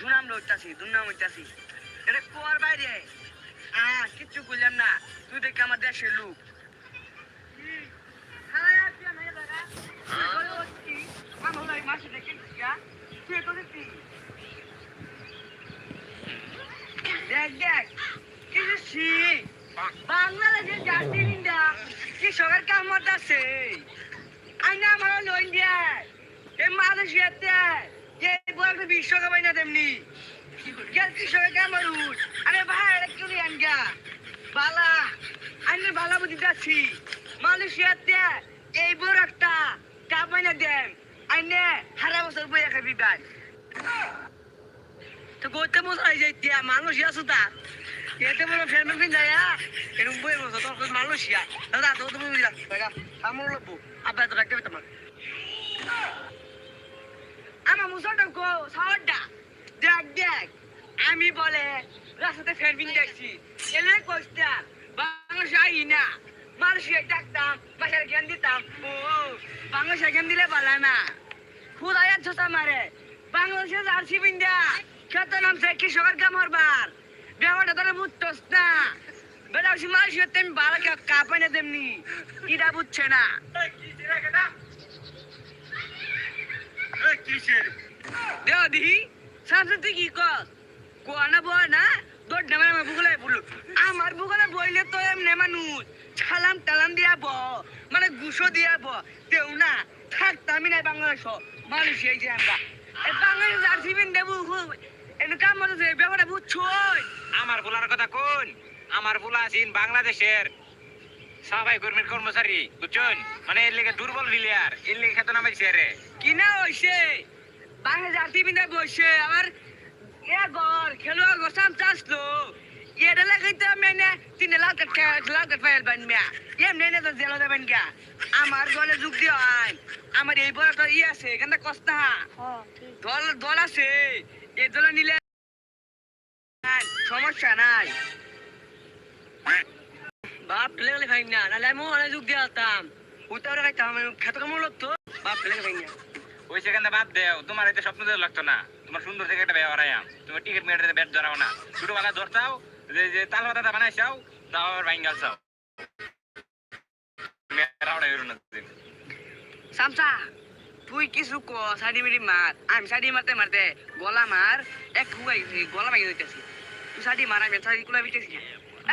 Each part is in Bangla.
দুনাম লইতাছি, দুনাম হইতাছি। এটা কোয়ার বাইরে আ, কিচ্ছু কইলাম না, তুই দেখ আমার দেশের লোক। দেখ দেখ কিছু সি। বাংলাদেশের জাতি নিন্দা কৃষকের কামত আছে? আইনা আমার লোন দিয়ে এই মালয়েশিয়াতে বিশ্বকাপ আইনা তেমনি। গেল কৃষকের কামর উঠ আরে ভাই এটা কেউ নেই আনগা বালা, আইনের বালা বুদ্ধি যাচ্ছি। মালয়েশিয়াতে এই বড় একটা কাপ আইনা দেন। আইনে হারা বছর বইয়া খাবি গাছ তো গোতে মশাই যাই দিয়া মালয়েশিয়া সুতা এতে বড় ফেরমেন ফিন যায় এরকম বই বসো তোর মালয়েশিয়া। দাদা তো তুমি বুঝলা দেখা আমার লোক আব্বা তো রাখতে তোমার। আমার মুসলটা গো সাওয়ারটা দেখ দেখ, আমি বলে রাস্তাতে ফেরবিন দেখছি। এলে কইতাম, বাংলাদেশ আই না। মালয়েশিয়া ডাকতাম, বাসার জ্ঞান দিতাম। ও বাংলাদেশে জ্ঞান দিলে পালা না। খুদায়া ছোটা মারে বাংলাদেশে জার্সি বিন্দা খেত নামছে কৃষকের কামর বার। ব্যবহারটা তারা বুঝতোস না। বেটা মালয়েশিয়া তেমনি ভালো কাপাই না তেমনি। ইটা বুঝছে না। দেও দিহি সামনে তুই কি কোয়ানা বয় না তোর নেমে আমার বুকলে বলল আমার বুকলে বইলে তো এমনি মানুষ। ছালাম টালাম দিয়া ব মানে গুসো দিয়া ব। তেও না থাকতামই নাই বাংলাদেশ। মানুষ এই যে আমরা। বাংলাদেশ জার্সি বিন দেবু এনে কাম মতো যে ব্যাপারটা বুঝছই। আমার বলার কথা কোন আমার বলা আছেন বাংলাদেশের। সাফাই কর্মীর কর্মচারী বুঝছেন? মানে এর লেগে দুর্বল প্লেয়ার এর লেগে খেতে নামাইছে রে কি না হইছে? বাংলা জাতি বিন্দা বসে আমার এ ঘর খেলোয়া গোসাম চাষলো এটা লাগাইতে আমি না তিন লাখ লাখ ফাইল বানমিয়া এমনি না তো জেলা দেবেন গা আমার গলে যুগ দিয়ে আইন আমার এই বড় ই আছে এখানে কষ্ট না। দল দল আছে। এই দল নিলে সমস্যা নাই। বাপ ঠেলে গেলে ভাই না নাহলে আমি অনেক যুগ দিয়ে আসতাম খাইতাম খেতে কেমন লাগতো? বাপ ভাই না। ওই সেখানে বাদ দেও তোমার এতে স্বপ্ন দেওয়া লাগতো না। তোমার সুন্দর থেকে একটা ব্যবহার আয়াম। তোমার টিকিট মেয়েটাতে ব্যাট ধরাও না। ধরতাও যে যে তাল পাতাটা বানাইছাও তাও আবার ভাঙ্গাল চাও। সামসা তুই কিছু ক সাইডি মিডি মার। আমি সাইডি মারতে মারতে গলা মার এক গলা ভাঙে দিতেছি তুই সাইডি মার আমি সাইডি কুলা বিতেছি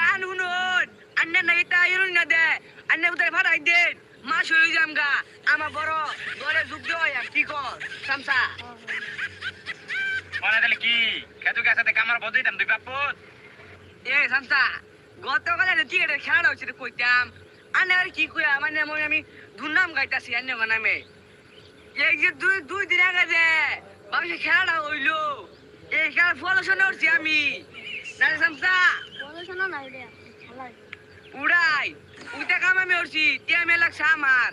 আন হুনুন আন্না না এটা ইরুন না দে। আন্না উতারে ভাড়াই দে। মা শুয়ে যাম গা। আমার বড় ঘরে যুগ দেওয়া কি কর? সামসা মনে তাহলে কি? খেতু গাছ সাথে কামার বদাইতাম দুই বাপুত এ সামসা গতকালে যে টিকেটের খেলাটা হচ্ছে রে কইতাম। আন্না আর কি কইয়া মানে মনে আমি দুর্নাম গাইতাছি আন্না বানামে এই যে দুই দুই দিন আগে যে বাবুসে খেলাটা হইল এই খেলা ফলসনে উঠছি আমি। না সামসা পড়াশোনা নাই রে উড়াই। উইটা কাম আমি উঠছি টিয়া লাগছে আমার।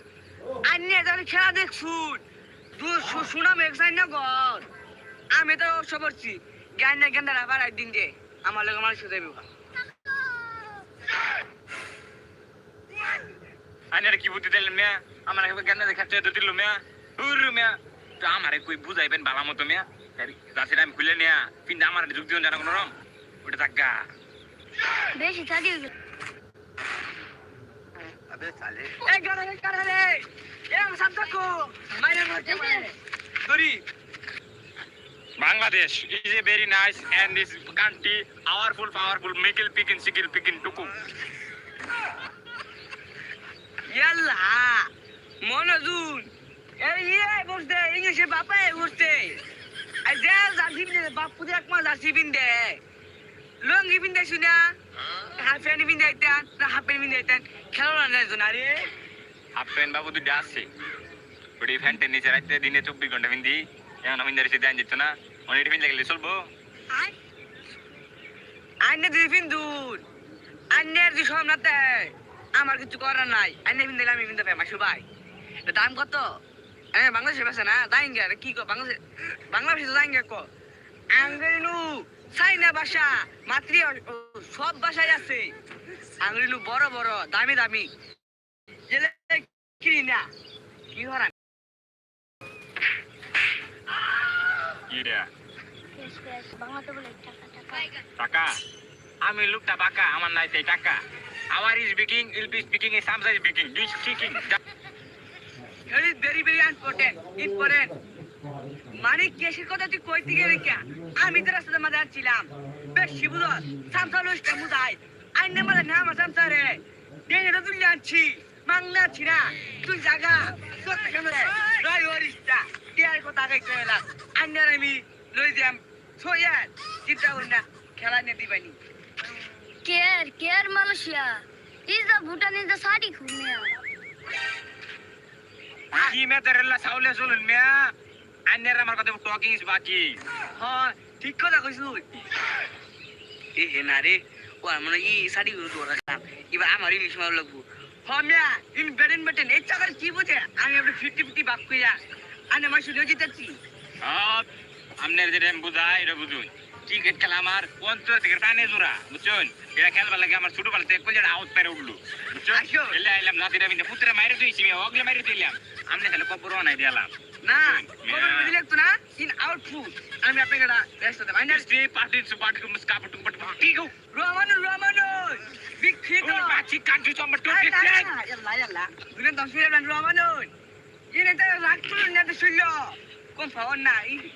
আন্নে যখন খেলা দেখছুন দু সুনাম একসাই না ঘর আমি তো সব করছি। জ্ঞান না জ্ঞান রাখার একদিন যে আমার লোক আমার সুদেব আনের কি বুদ্ধি দিলেন মিয়া? আমার একবার জ্ঞান দেখা চেয়ে দিল মিয়া। হুর মিয়া। তো আমারে কই বুঝাইবেন ভালো মতো মিয়া? যাচ্ছি আমি খুলে নিয়া কিন্তু আমার যুগ দিন জানা কোনো রম ওটা থাকা বেশি থাকি এ গাড়া রে গাড়া রে এ আমি সামসা কো মাইরে মারতে মারে ধরি Bangladesh is a very nice and this country powerful, powerful, mikil pikin, sikil pikin, tuku. ইয়াল্লা মনোজুন এই ইয়ে বসতে ইংলিশে বাপা বসতে আর যে জার্সি পিন্দে বাপু দেখ মা জার্সি পিন্দে লঙ্গি পিন্দে শুনা হাফ প্যান্ট পিন্দে না হাফ প্যান্ট পিন্দে আইতান খেলো না আরে হাফ প্যান্ট বাবু দুটো আসছে ওটি ফ্যান্টের নিচে রাখতে দিনে চব্বিশ ঘণ্টা পিন্দি এখন পিন্দার এসে দেন দিত না। অনেক পিন লাগলে চলবো? আন্নে দুই পিন্দুন আন্নের দুই সব নাতে আমার কিছু করার নাই। আন্নে পিন্দে আমি পিন্দে ফেমাস সবাই। তো দাম কত? আমি বাংলাদেশে বেছে না? দাইঙ্গে কি কো বাংলাদেশ বাংলাদেশে দাইঙ্গে কো আঙ্গেনু চাইনা ভাষা মাতৃ সব বাসায় আছে। আঙুলিলু বড় বড় দামি দামি। কিনি না। কি হরা টাকা? আমি লোকটা বাঁকা আমার নাই সেই টাকা। Our is speaking ill be speaking is সামসাই speaking do speaking very very important important মানে কেসের কথা তুই কইতে গেলে কে? আমি তো রাস্তার মাঝে ছিলাম বেশ শিবুদ সামসা লইতে মুদাই আইনে মানে নাম সামসা রে দেনে তো তুই আনছি মাংনা ছিনা তুই জাগা। তোর কেন রে রাই ওরিস্তা টিয়ার কথা আগে কইলা আইনে আমি লই দিয়াম সোয়ার চিন্তা কর না খেলা নে। দিবানি care care Malaysia? Is the Bhutan is the সাডি খুনিয়া কি মে তেরেলা সাউলে চলুন মিয়া? আন্নের আমার কথা টকিং ইজ বাকি হ্যাঁ ঠিক কথা কইছু এ হে না রে ও আমরা ই সাডি গুলো দৌড়া খাম এবার আমার ইংলিশ মার লাগবো। হমিয়া ইন বেডেন বেটেন এই চাকার কি বুঝে আমি আপনি ফিফটি ফিফটি বাপ কইয়া আনে আমার শুনে জিতেছি সব আমনের যেটা বুঝায় এটা বুঝুন ক্রিকেট খেলা আমার অন্তর থেকে টানে জোড়া বুঝছেন? এটা খেলবার লাগে আমার ছোটবেলা থেকে কলিয়ার আউট পেরে উঠল বুঝছেন। এলে আইলাম নাতিরা বিন্দে পুত্রে মাইরে দিয়েছি আমি অগলে মাইরে দিলাম। আমনে তাহলে কপর নাই দিলাম। না খবর বুঝলে একটু না ইন আউট ফুড আমি আপনাকে এটা ব্যস্ত দেব আইনা স্টে পার্টি সু পার্টি কুম স্কাপ টুম পাট কি গো রোমানো রোমানো ফিট ওর পাচি কান্ট্রি চম্বার টু আয়, গেট না, না, ইয়াল্লা, ইয়াল্লা। দুজন দশ মিনিট রোমানো। ইনে তো রাগ না তো শুনলো কোন পাওয়ার না ই-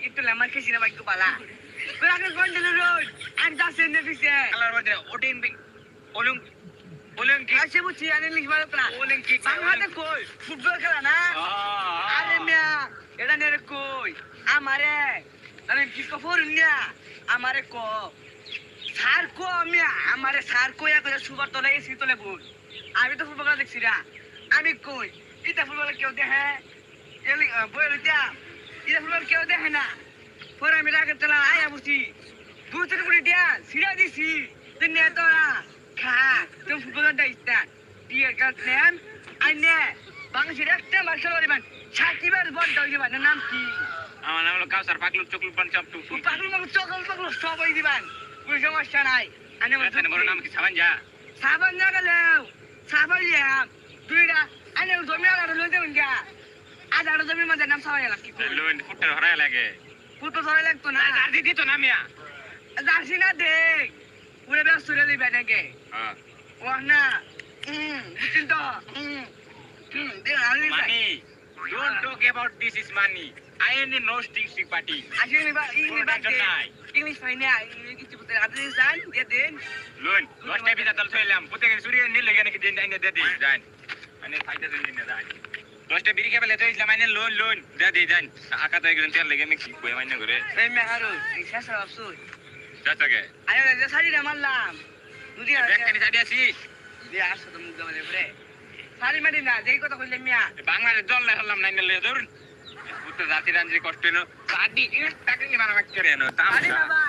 আমি কো? আমারে এক সুবার তলে এসি তলে তো ফুটবল দেখছি না। আমি কই? এটা ফুটবল কেউ দেখে? বই এটা ফুটবল কেউ দেখে না? পরে আমি রাগের তলা আয়া বুঝি বুঝতে করে দিয়া সিরা দিছি। তুই নে তো না খা তুমি ফুটবল দাইস্তা দিয়ে কাট নেন আইনে বাংলাদেশের একটা মার্শাল আর্ট সাকিবের বল দাও দিবান। নাম কি? আমার নাম হলো কাউসার পাকলু চকলু পান চাপ টু ও পাগল মাগল চকল পাগল সবাই দিবান। কোনো সমস্যা নাই। আনে এখানে বড় নাম কি? সাবান যা সাবান না গেলেও সাবান লিয়াম দুইটা আনে জমি আলাদা লই দেবেন গা আজ আরও জমির মধ্যে নাম সাবাই লাগি লোন ফুটের হরাই লাগে। পুতো সবাই লাগতো না। না দিদি তো নামিয়া জার্সি না দেখ পুরো ব্যস্ত রে লিবে নাকি ও না। বুঝছেন তো? About this is money I am no sting sting party আসলে নিবা ইংলিশ বাদ দে। নাই। ইংলিশ পাই না ইংলিশ কিছু বলতে আদে জান দিয়ে দেন লোন দশটা ভিজা দল থইলাম পুতে সুরিয়ে নিলে গেলে কি দিন আইনে দে দিন জান মানে ফাইটা দিন দিন জান দশটা বিড়ি খেলে তো ইসলাম আইনে লোন লোন দে দে জান আকা তো একজন তেল লেগে মিক্সি কই মাইনে করে এই মেহারু শেষ আফসোস যাচ্ছে আরে যে সাজি রে মারলাম দুদি ব্যাগখানি সাইডে আছি। দিয়ে আসো তো মুখ দেওয়া পরে সারি মারি না যেই কথা কইলে মিয়া। বাংলাদেশ জল না হলাম নাইনে লে ধরুন পুতে জাতি রাঞ্জি কষ্ট নো এক টাকা নি বানা করে নো আরে তামসা বাবা